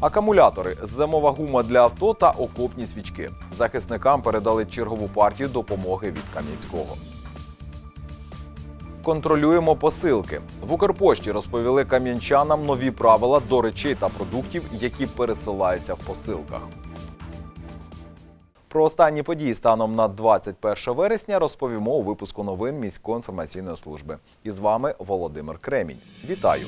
Акумулятори, зимова гума для авто та окопні свічки. Захисникам передали чергову партію допомоги від Кам'янського. Контролюємо посилки. В Укрпошті розповіли кам'янчанам нові правила до речей та продуктів, які пересилаються в посилках. Про останні події станом на 21 вересня розповімо у випуску новин міської інформаційної служби. І з вами Володимир Кремінь. Вітаю!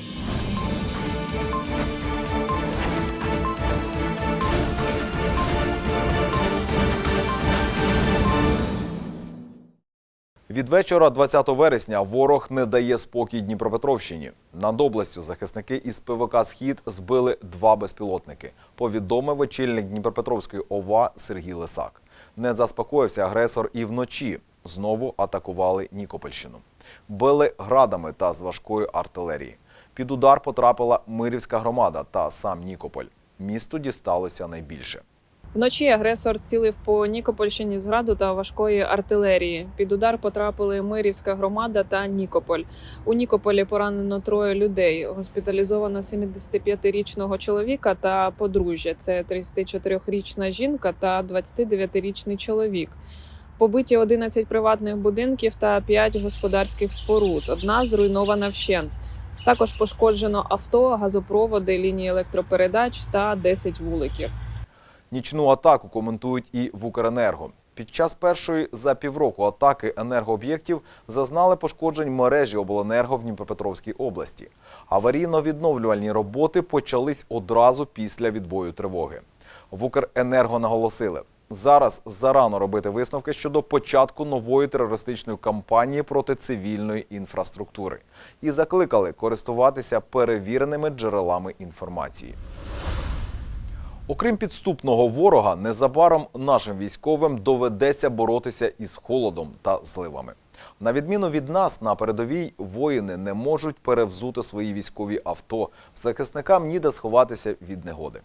Від вечора 20 вересня ворог не дає спокій Дніпропетровщині. Над областю захисники із ПВК Схід збили два безпілотники. Повідомив очільник Дніпропетровської ОВА Сергій Лисак. Не заспокоївся агресор і вночі знову атакували Нікопольщину. Били градами та з важкої артилерії. Під удар потрапила Мирівська громада та сам Нікополь. Місту дісталося найбільше. Вночі агресор цілив по Нікопольщині з граду та важкої артилерії. Під удар потрапили Мирівська громада та Нікополь. У Нікополі поранено троє людей. Госпіталізовано 75-річного чоловіка та подружжя. Це 34-річна жінка та 29-річний чоловік. Побиті 11 приватних будинків та 5 господарських споруд. Одна зруйнована вщент. Також пошкоджено авто, газопроводи, лінії електропередач та 10 вуликів. Нічну атаку коментують і в Укренерго. Під час першої за півроку атаки енергооб'єктів зазнали пошкоджень мережі обленерго в Дніпропетровській області. Аварійно-відновлювальні роботи почались одразу після відбою тривоги. В Укренерго наголосили, зараз зарано робити висновки щодо початку нової терористичної кампанії проти цивільної інфраструктури і закликали користуватися перевіреними джерелами інформації. Окрім підступного ворога, незабаром нашим військовим доведеться боротися із холодом та зливами. На відміну від нас, на передовій воїни не можуть перевзути свої військові авто. Захисникам ніде сховатися від негоди.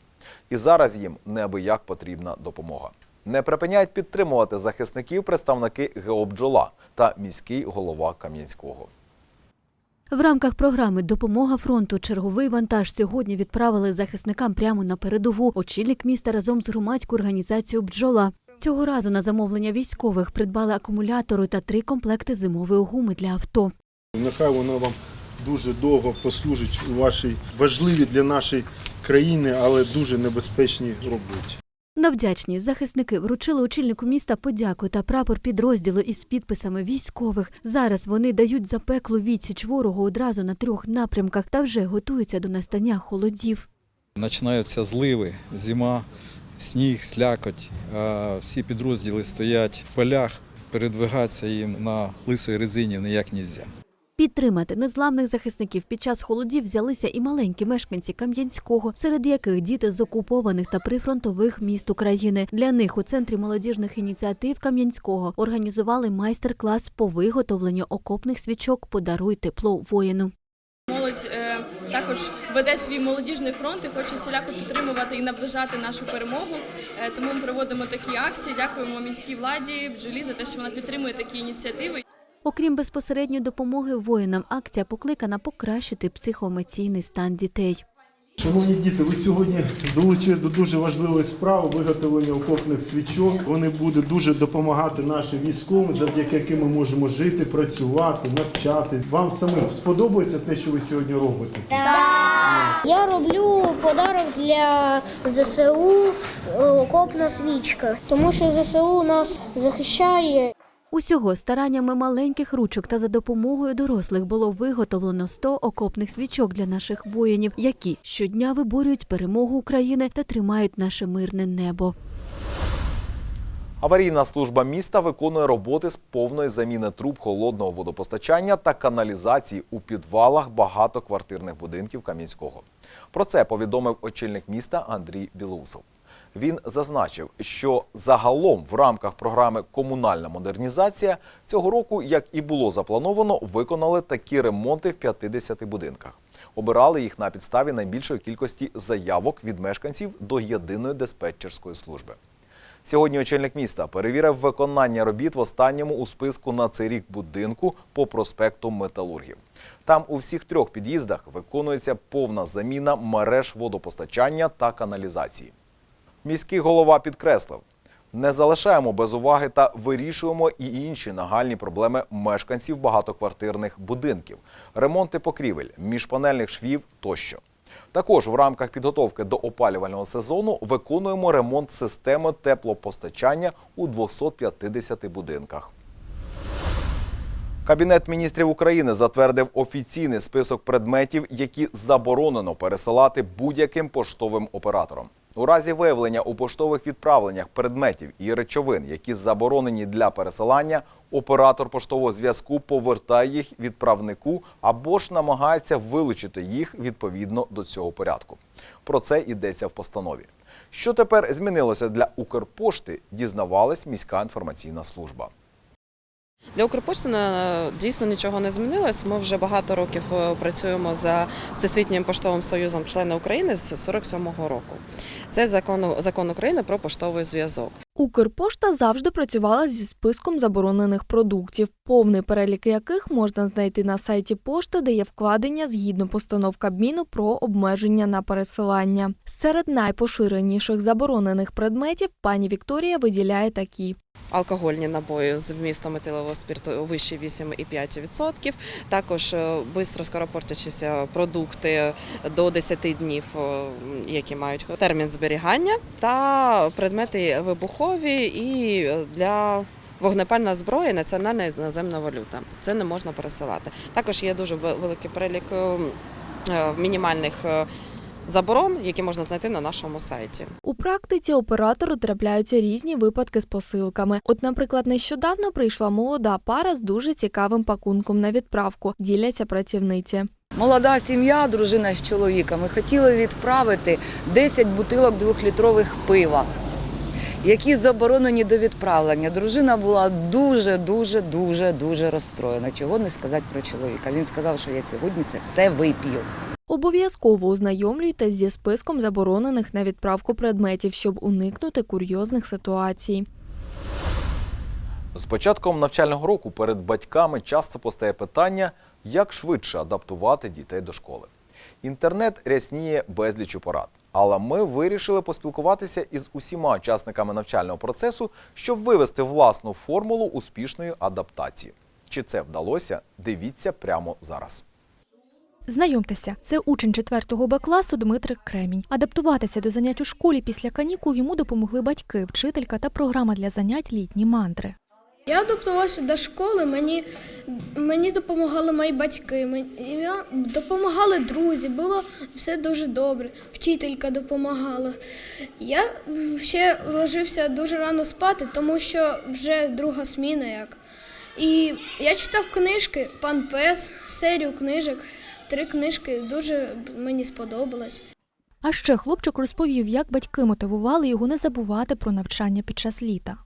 І зараз їм неабияк потрібна допомога. Не припиняють підтримувати захисників представники ГЕО «Бджола» та міський голова Кам'янського. В рамках програми Допомога фронту черговий вантаж сьогодні відправили захисникам прямо на передову. Очільник міста разом з громадською організацією Бджола. Цього разу на замовлення військових придбали акумулятори та три комплекти зимової гуми для авто. Нехай вона вам дуже довго послужить у вашій важливій для нашої країни, але дуже небезпечній роботі. На захисники вручили очільнику міста подяку та прапор підрозділу із підписами військових. Зараз вони дають запеклу відсіч ворогу одразу на трьох напрямках та вже готуються до настання холодів. Починаються зливи, зима, сніг, слякоть. Всі підрозділи стоять в полях, передвигатися їм на лисої резині ніяк не можна. Підтримати незламних захисників під час холодів взялися і маленькі мешканці Кам'янського, серед яких діти з окупованих та прифронтових міст України. Для них у центрі молодіжних ініціатив Кам'янського організували майстер-клас по виготовленню окопних свічок Подаруй тепло воїну. Молодь е, також веде свій молодіжний фронт і хоче всіляко підтримувати і наближати нашу перемогу. Е, тому ми проводимо такі акції. Дякуємо міській владі бджолі за те, що вона підтримує такі ініціативи. Окрім безпосередньої допомоги воїнам, акція покликана покращити психоемоційний стан дітей. Шановні діти, ви сьогодні долучились до дуже важливої справи виготовлення окопних свічок. Вони будуть дуже допомагати нашим військовим, завдяки яким ми можемо жити, працювати, навчатись. Вам самим сподобається те, що ви сьогодні робите? Я роблю подарок для ЗСУ е, окопна свічка, тому що ЗСУ нас захищає. Усього стараннями маленьких ручок та за допомогою дорослих було виготовлено 100 окопних свічок для наших воїнів, які щодня виборюють перемогу України та тримають наше мирне небо. Аварійна служба міста виконує роботи з повної заміни труб холодного водопостачання та каналізації у підвалах багатоквартирних будинків Кам'янського. Про це повідомив очільник міста Андрій Білоусов. Він зазначив, що загалом в рамках програми Комунальна модернізація цього року, як і було заплановано, виконали такі ремонти в 50 будинках. Обирали їх на підставі найбільшої кількості заявок від мешканців до єдиної диспетчерської служби. Сьогодні очільник міста перевірив виконання робіт в останньому у списку на цей рік будинку по проспекту Металургів. Там у всіх трьох під'їздах виконується повна заміна мереж водопостачання та каналізації. Міський голова підкреслив, не залишаємо без уваги та вирішуємо і інші нагальні проблеми мешканців багатоквартирних будинків, ремонти покрівель, міжпанельних швів тощо. Також в рамках підготовки до опалювального сезону виконуємо ремонт системи теплопостачання у 250 будинках. Кабінет міністрів України затвердив офіційний список предметів, які заборонено пересилати будь-яким поштовим оператором. У разі виявлення у поштових відправленнях предметів і речовин, які заборонені для пересилання, оператор поштового зв'язку повертає їх відправнику або ж намагається вилучити їх відповідно до цього порядку. Про це йдеться в постанові. Що тепер змінилося для Укрпошти, дізнавалась міська інформаційна служба. Для Укрпошти е, дійсно нічого не змінилось. Ми вже багато років е, працюємо за Всесвітнім поштовим союзом члени України з 47-го року. Це закон, закон України про поштовий зв'язок. Укрпошта завжди працювала зі списком заборонених продуктів, повний перелік яких можна знайти на сайті пошти, де є вкладення згідно постанов Кабміну про обмеження на пересилання. Серед найпоширеніших заборонених предметів пані Вікторія виділяє такі. Алкогольні набої з вмістом етилового спирту вище 8,5%. Також е, бистро скоропортячися продукти до 10 днів, е, які мають термін зберігання, та предмети вибухові і е, для Вогнепальна зброя, національна і іноземна валюта. Це не можна пересилати. Також є дуже великий перелік е, е, мінімальних е, заборон, які можна знайти на нашому сайті. У практиці оператору трапляються різні випадки з посилками. От, наприклад, нещодавно прийшла молода пара з дуже цікавим пакунком на відправку. Діляться працівниці. Молода сім'я, дружина з чоловіком, і хотіли відправити 10 бутилок двохлітрових пива, які заборонені до відправлення. Дружина була дуже, дуже, дуже, дуже розстроєна. Чого не сказати про чоловіка. Він сказав, що я сьогодні це все вип'ю. Обов'язково ознайомлюйтесь зі списком заборонених на відправку предметів, щоб уникнути курйозних ситуацій. З початком навчального року перед батьками часто постає питання, як швидше адаптувати дітей до школи. Інтернет рясніє безліч порад. Але ми вирішили поспілкуватися із усіма учасниками навчального процесу, щоб вивести власну формулу успішної адаптації. Чи це вдалося? Дивіться прямо зараз. Знайомтеся, це учень 4 Б класу Дмитрик Кремінь. Адаптуватися до занять у школі після канікул йому допомогли батьки, вчителька та програма для занять літні мантри. Я адаптувався до школи, мені, мені допомагали мої батьки, мені допомагали друзі, було все дуже добре. Вчителька допомагала. Я ще ложився дуже рано спати, тому що вже друга сміна як. І я читав книжки Пан Пес, серію книжок. Три книжки дуже мені сподобалось. А ще хлопчик розповів, як батьки мотивували його не забувати про навчання під час літа.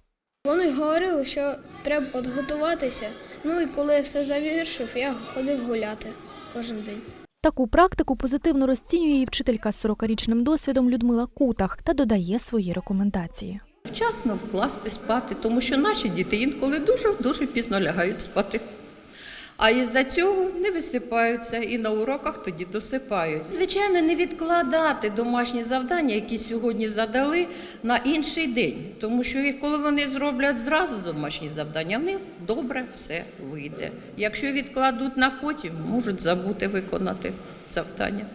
Вони говорили, що треба підготуватися. Ну і коли я все завершив, я ходив гуляти кожен день. Таку практику позитивно розцінює і вчителька з 40-річним досвідом Людмила Кутах та додає свої рекомендації. Вчасно вкласти спати, тому що наші діти інколи дуже дуже пізно лягають спати. А із-за цього не висипаються і на уроках тоді досипають. Звичайно, не відкладати домашні завдання, які сьогодні задали, на інший день. Тому що коли вони зроблять зразу домашні завдання, в них добре все вийде. Якщо відкладуть на потім, можуть забути виконати завдання.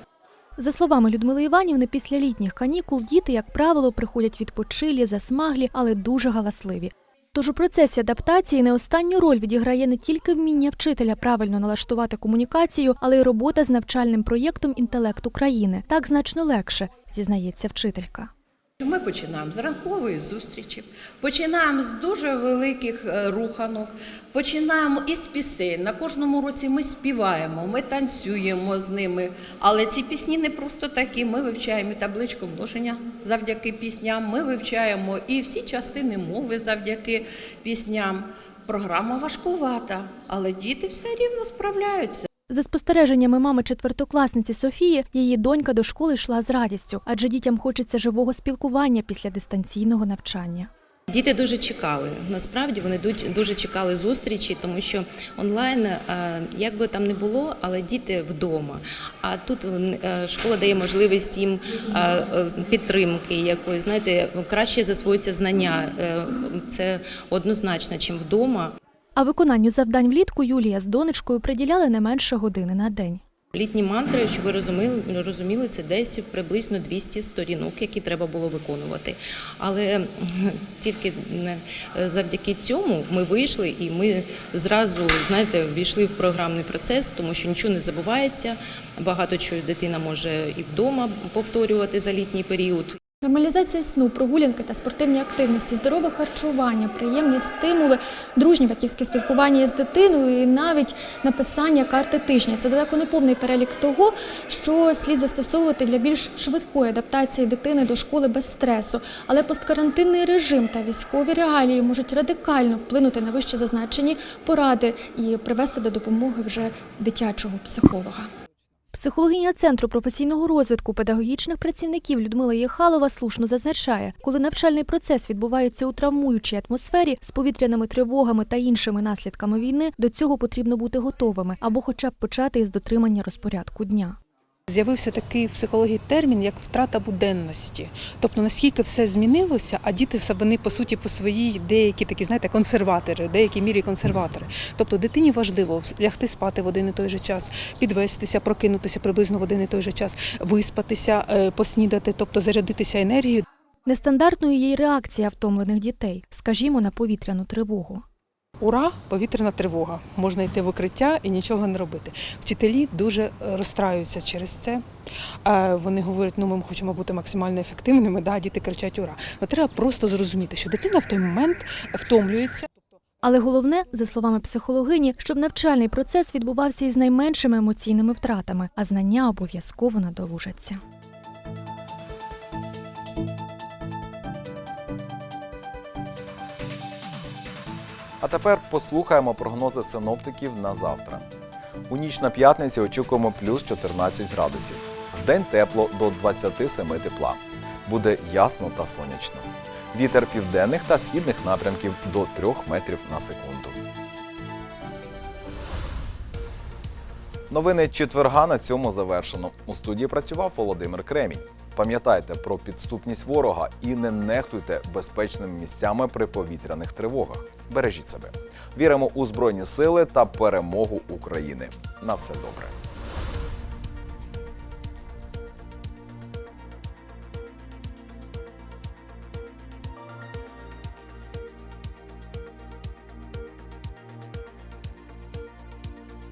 За словами Людмили Іванівни, після літніх канікул діти, як правило, приходять відпочилі, засмаглі, але дуже галасливі. Тож у процесі адаптації не останню роль відіграє не тільки вміння вчителя правильно налаштувати комунікацію, але й робота з навчальним проєктом інтелект України. Так значно легше, зізнається вчителька. Ми починаємо з ранкової зустрічі, починаємо з дуже великих е, руханок, починаємо із пісень. На кожному році ми співаємо, ми танцюємо з ними. Але ці пісні не просто такі. Ми вивчаємо і табличку множення завдяки пісням. Ми вивчаємо і всі частини мови завдяки пісням. Програма важкувата, але діти все рівно справляються. За спостереженнями мами четвертокласниці Софії, її донька до школи йшла з радістю, адже дітям хочеться живого спілкування після дистанційного навчання. Діти дуже чекали. Насправді вони дуже чекали зустрічі, тому що онлайн, е, як би там не було, але діти вдома. А тут е, школа дає можливість їм е, підтримки якоїсь, знаєте, краще засвоюються знання. Це однозначно, чим вдома. А виконанню завдань влітку Юлія з донечкою приділяли не менше години на день. Літні мантри, щоб ви розуміли, розуміли, це десь приблизно 200 сторінок, які треба було виконувати. Але тільки завдяки цьому ми вийшли і ми зразу, знаєте, війшли в програмний процес, тому що нічого не забувається. Багато чого дитина може і вдома повторювати за літній період. Нормалізація сну, прогулянки та спортивні активності, здорове харчування, приємні стимули, дружні батьківські спілкування із дитиною і навіть написання карти тижня. Це далеко не повний перелік того, що слід застосовувати для більш швидкої адаптації дитини до школи без стресу. Але посткарантинний режим та військові реалії можуть радикально вплинути на вище зазначені поради і привести до допомоги вже дитячого психолога. Психологиня Центру професійного розвитку педагогічних працівників Людмила Єхалова слушно зазначає, коли навчальний процес відбувається у травмуючій атмосфері з повітряними тривогами та іншими наслідками війни, до цього потрібно бути готовими або, хоча б почати із дотримання розпорядку дня. З'явився такий в психології термін, як втрата буденності. Тобто наскільки все змінилося, а діти все вони по суті по своїй деякі такі, знаєте, консерватори, в деякій мірі консерватори. Тобто дитині важливо лягти спати в один і той же час, підвестися, прокинутися приблизно в один і той же час, виспатися, е, поснідати, тобто зарядитися енергією. Нестандартною є й реакція втомлених дітей, скажімо, на повітряну тривогу. Ура, повітряна тривога. Можна йти в укриття і нічого не робити. Вчителі дуже е, розстраюються через це. Е, Вони говорять, ну ми хочемо бути максимально ефективними. Да, діти кричать ура. Но треба просто зрозуміти, що дитина в той момент втомлюється. Але головне, за словами психологині, щоб навчальний процес відбувався із найменшими емоційними втратами, а знання обов'язково надолужаться. А тепер послухаємо прогнози синоптиків на завтра. У ніч на п'ятниці очікуємо плюс 14 градусів. Вдень тепло до 27 тепла. Буде ясно та сонячно. Вітер південних та східних напрямків до 3 метрів на секунду. Новини четверга на цьому завершено. У студії працював Володимир Кремінь. Пам'ятайте про підступність ворога і не нехтуйте безпечними місцями при повітряних тривогах. Бережіть себе. Віримо у Збройні Сили та перемогу України. На все добре.